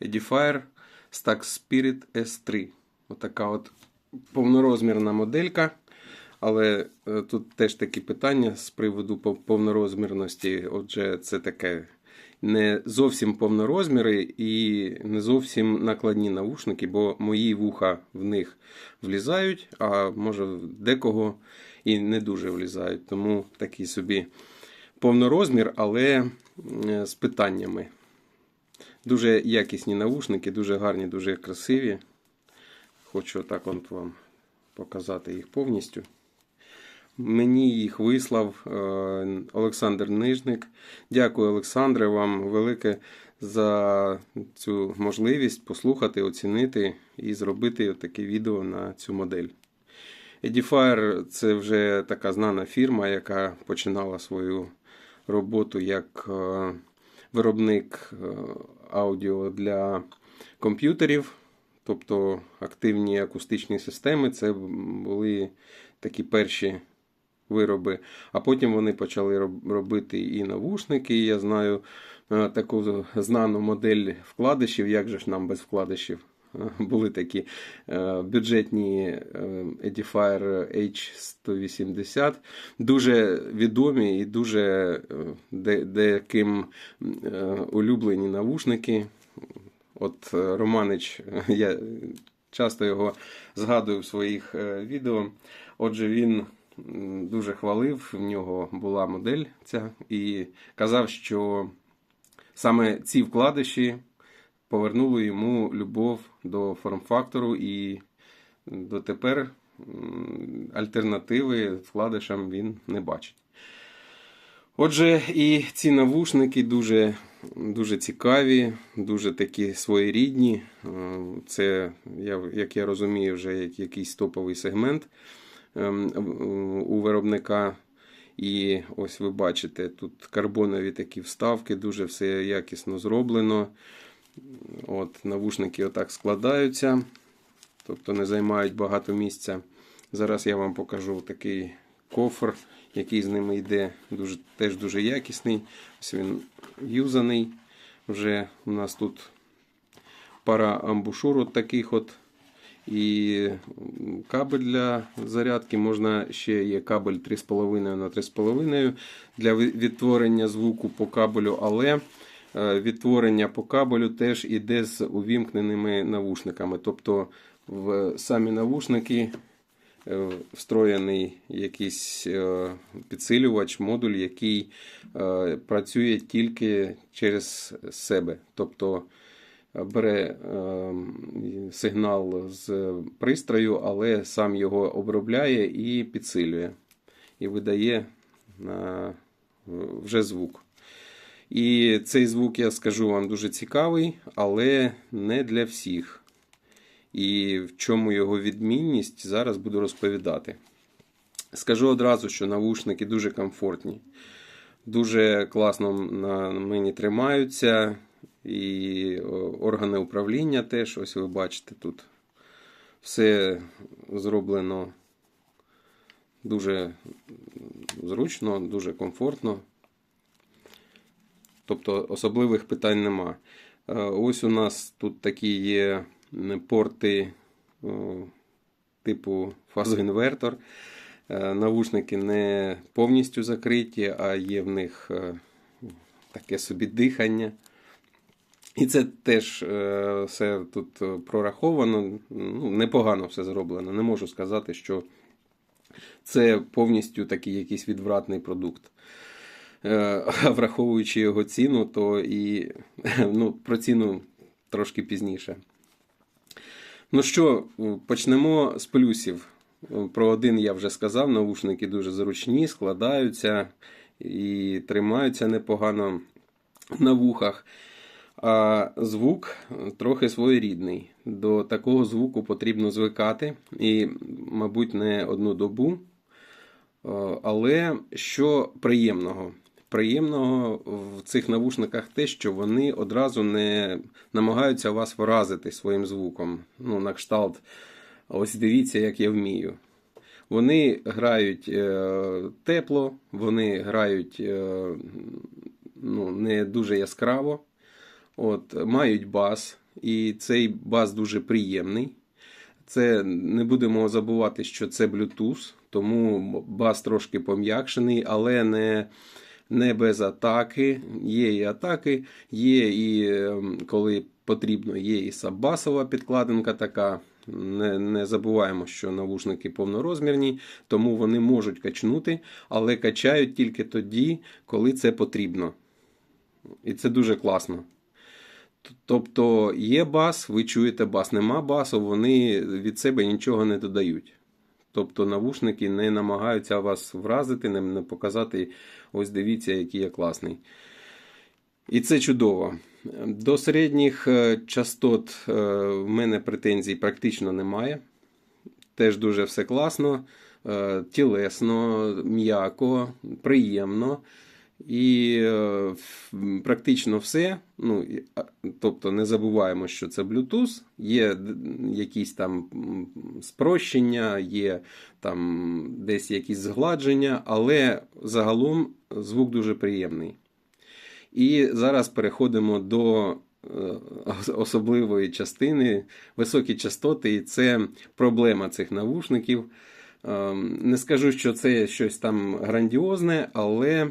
Edifier Stax Spirit S3. Отака от повнорозмірна моделька. Але е, тут теж такі питання з приводу повнорозмірності. Отже, це таке не зовсім повнорозміри і не зовсім накладні навушники, бо мої вуха в них влізають, а може декого і не дуже влізають. Тому такий собі повнорозмір, але е, з питаннями. Дуже якісні навушники, дуже гарні, дуже красиві. Хочу так от вам показати їх повністю. Мені їх вислав е, Олександр Нижник. Дякую, Олександре, вам велике за цю можливість послухати, оцінити і зробити таке відео на цю модель. Edifier це вже така знана фірма, яка починала свою роботу як е, виробник е, аудіо для комп'ютерів, тобто активні акустичні системи. Це були такі перші вироби. А потім вони почали робити і навушники. Я знаю е, таку знану модель вкладишів. Як же ж нам без вкладишів? Були такі е, бюджетні е, Edifier H180, дуже відомі і дуже е, деяким улюблені навушники. От Романич, я часто його згадую в своїх відео. Отже, він дуже хвалив, в нього була модель ця, і казав, що саме ці вкладиші повернули йому любов до форм-фактору і дотепер альтернативи вкладишам він не бачить. Отже, і ці навушники дуже, дуже цікаві, дуже такі своєрідні. Е, Це, як я розумію, вже якийсь топовий сегмент ем, у виробника. І ось ви бачите, тут карбонові такі вставки, дуже все якісно зроблено. От, навушники отак складаються, тобто не займають багато місця. Зараз я вам покажу такий кофр, який з ними йде, дуже, теж дуже якісний. Ось він юзаний. Вже у нас тут пара амбушур от таких от. І кабель для зарядки. Можна ще є кабель 3,5 на 3,5 для відтворення звуку по кабелю, але відтворення по кабелю теж іде з увімкненими навушниками. Тобто в самі навушники е, встроєний якийсь е, підсилювач, модуль, який е, працює тільки через себе. Тобто е, бере е, сигнал з пристрою, але сам його обробляє і підсилює, і видає е, вже звук. І цей звук, я скажу вам, дуже цікавий, але не для всіх. І в чому його відмінність, зараз буду розповідати. Скажу одразу, що навушники дуже комфортні, дуже класно на мені тримаються, і органи управління теж, ось ви бачите, тут все зроблено дуже зручно, дуже комфортно. Тобто особливих питань нема. Е, Ось у нас тут такі є порти типу фазоінвертор. Е, Навушники не повністю закриті, а є в них е, таке собі дихання. І це теж все тут прораховано. Ну, непогано все зроблено. Не можу сказати, що це повністю такий якийсь відвратний продукт. Е, А враховуючи його ціну, то і ну, про ціну трошки пізніше. Ну що, почнемо з плюсів. Про один я вже сказав, навушники дуже зручні, складаються і тримаються непогано на вухах. А звук трохи своєрідний. До такого звуку потрібно звикати, і, мабуть, не одну добу. Е, Але що приємного? Приємного в цих навушниках те, що вони одразу не намагаються вас вразити своїм звуком. Ну, на кшталт, ось дивіться, як я вмію. Вони грають е, тепло, вони грають е, ну, не дуже яскраво. От, мають бас, і цей бас дуже приємний. Це не будемо забувати, що це Bluetooth, тому бас трошки пом'якшений, але не, не без атаки. Є і атаки, є і ем, коли потрібно, є і саббасова підкладинка така. Не, не забуваємо, що навушники повнорозмірні, тому вони можуть качнути, але качають тільки тоді, коли це потрібно. І це дуже класно. Тобто є бас, ви чуєте бас, нема басу, вони від себе нічого не додають. Тобто навушники не намагаються вас вразити, не, показати, ось дивіться, який я класний. І це чудово. До середніх е, частот е, в мене претензій практично немає. Теж дуже все класно, е, тілесно, м'яко, приємно. І е, практично все. Ну, тобто не забуваємо, що це Bluetooth, є якісь там спрощення, є там десь якісь згладження, але загалом звук дуже приємний. І зараз переходимо до е, особливої частини високі частоти, і це проблема цих навушників. Ем, Не скажу, що це щось там грандіозне, але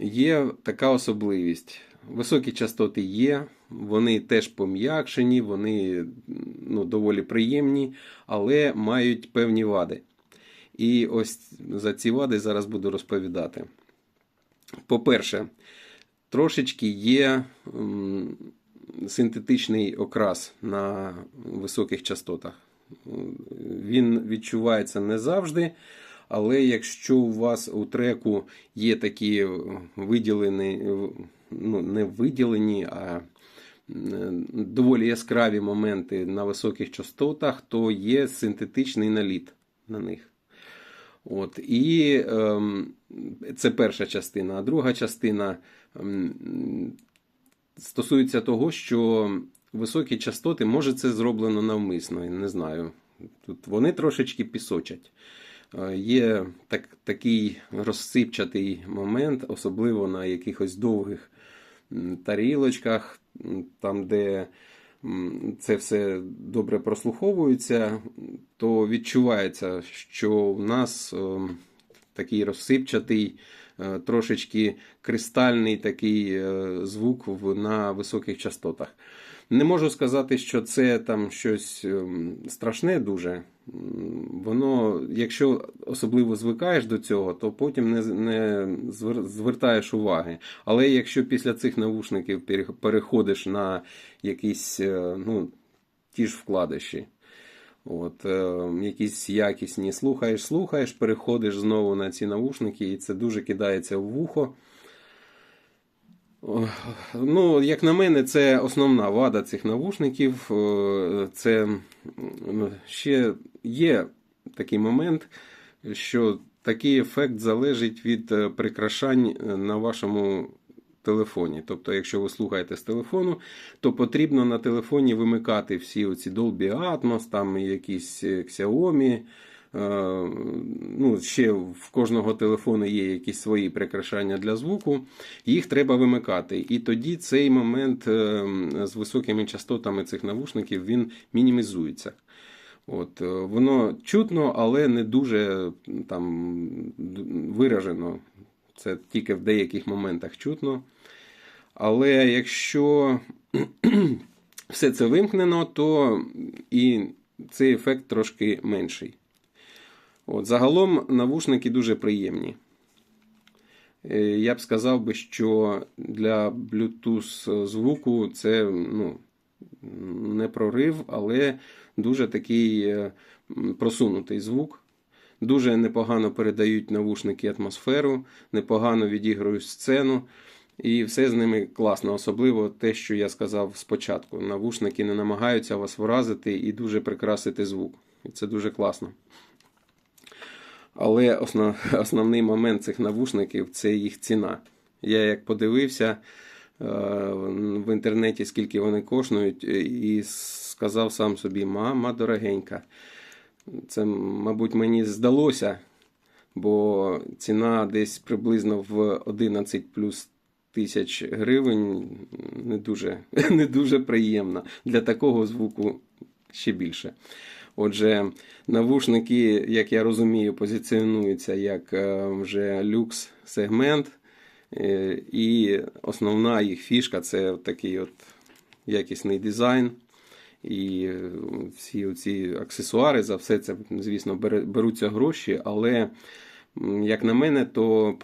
є така особливість. Високі частоти є, вони теж пом'якшені, вони ну, доволі приємні, але мають певні вади. І ось за ці вади зараз буду розповідати. По-перше, трошечки є синтетичний окрас на високих частотах. Він відчувається не завжди, але якщо у вас у треку є такі виділені, ну не виділені, а доволі яскраві моменти на високих частотах, то є синтетичний наліт на них. От, і ем, це перша частина. А друга частина ем, стосується того, що високі частоти, може, це зроблено навмисно, не знаю. Тут вони трошечки пісочать. Е, Є так, такий розсипчатий момент, особливо на якихось довгих тарілочках, там, де це все добре прослуховується, то відчувається, що у нас ем, такий розсипчатий, е, трошечки кристальний такий е, звук на високих частотах. Не можу сказати, що це там щось ем, страшне дуже. Воно, якщо особливо звикаєш до цього, то потім не, не звертаєш уваги. Але якщо після цих навушників переходиш на якісь е, ну, ті ж вкладиші, От, е, якісь якісні слухаєш, слухаєш, переходиш знову на ці навушники, і це дуже кидається в вухо. Ну, як на мене, це основна вада цих навушників. Е, Це ще є такий момент, що такий ефект залежить від е, прикрашань е, на вашому телефоні. Тобто, якщо ви слухаєте з телефону, то потрібно на телефоні вимикати всі оці Dolby Atmos, там якісь Xiaomi. Ну, ще в кожного телефону є якісь свої прикрашання для звуку, їх треба вимикати. І тоді цей момент е, з високими частотами цих навушників він мінімізується. От, е, воно чутно, але не дуже там виражено. Це тільки в деяких моментах чутно. Але якщо все це вимкнено, то і цей ефект трошки менший. От, загалом навушники дуже приємні. Е, Я б сказав би, що для Bluetooth звуку це ну, не прорив, але дуже такий е, просунутий звук. Дуже непогано передають навушники атмосферу, непогано відіграють сцену. І все з ними класно, особливо те, що я сказав спочатку. Навушники не намагаються вас вразити і дуже прикрасити звук. І це дуже класно. Але основ, основний момент цих навушників це їх ціна. Я як подивився е, в інтернеті, скільки вони коштують, е, і сказав сам собі: мама дорогенька. Це, мабуть, мені здалося, бо ціна десь приблизно в 11 плюс тисяч гривень не дуже, не дуже приємна. Для такого звуку ще більше. Отже, навушники, як я розумію, позиціонуються як е, вже люкс-сегмент. Е, І основна їх фішка це такий от якісний дизайн. І е, всі ці аксесуари за все це, звісно, беруться гроші, але, як на мене, то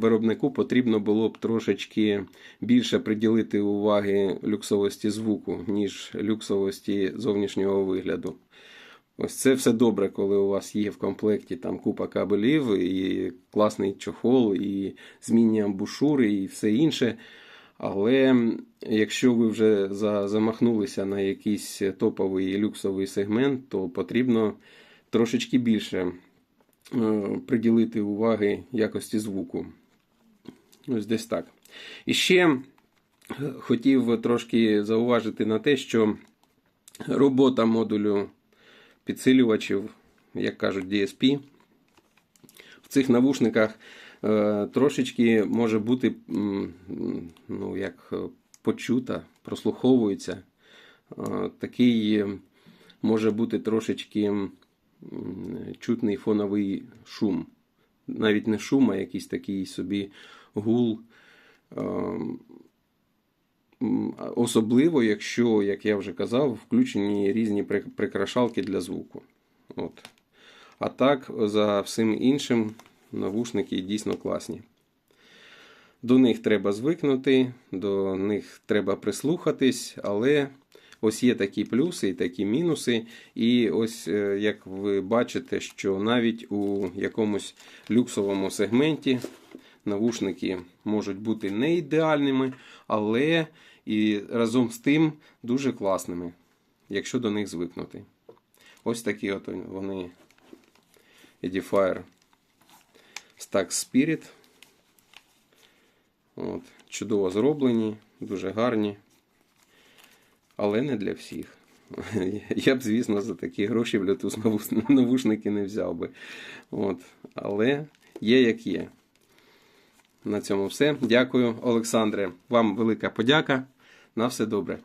виробнику потрібно було б трошечки більше приділити уваги люксовості звуку, ніж люксовості зовнішнього вигляду. Ось це все добре, коли у вас є в комплекті там купа кабелів, і класний чохол, і змінні амбушури, і все інше. Але якщо ви вже за, замахнулися на якийсь топовий люксовий сегмент, то потрібно трошечки більше е, приділити уваги якості звуку. Ось десь так. І ще е, хотів трошки зауважити на те, що робота модулю підсилювачів, як кажуть, DSP, в цих навушниках е, трошечки може бути ну, як е, почута, прослуховується. Е, такий може бути трошечки чутний фоновий шум. Навіть не шум, а якийсь такий собі гул. Особливо, якщо, як я вже казав, включені різні прикрашалки для звуку. От. А так, за всім іншим, навушники дійсно класні. До них треба звикнути, до них треба прислухатись, але ось є такі плюси і такі мінуси. І ось е, як ви бачите, що навіть у якомусь люксовому сегменті навушники можуть бути не ідеальними, але і разом з тим дуже класними, якщо до них звикнути. Ось такі от вони Edifier Stack Spirit. От, чудово зроблені, дуже гарні, але не для всіх. Я б, звісно, за такі гроші Bluetooth навушники не взяв би. От, але є як є. На цьому все. Дякую, Олександре. Вам велика подяка. На все добре.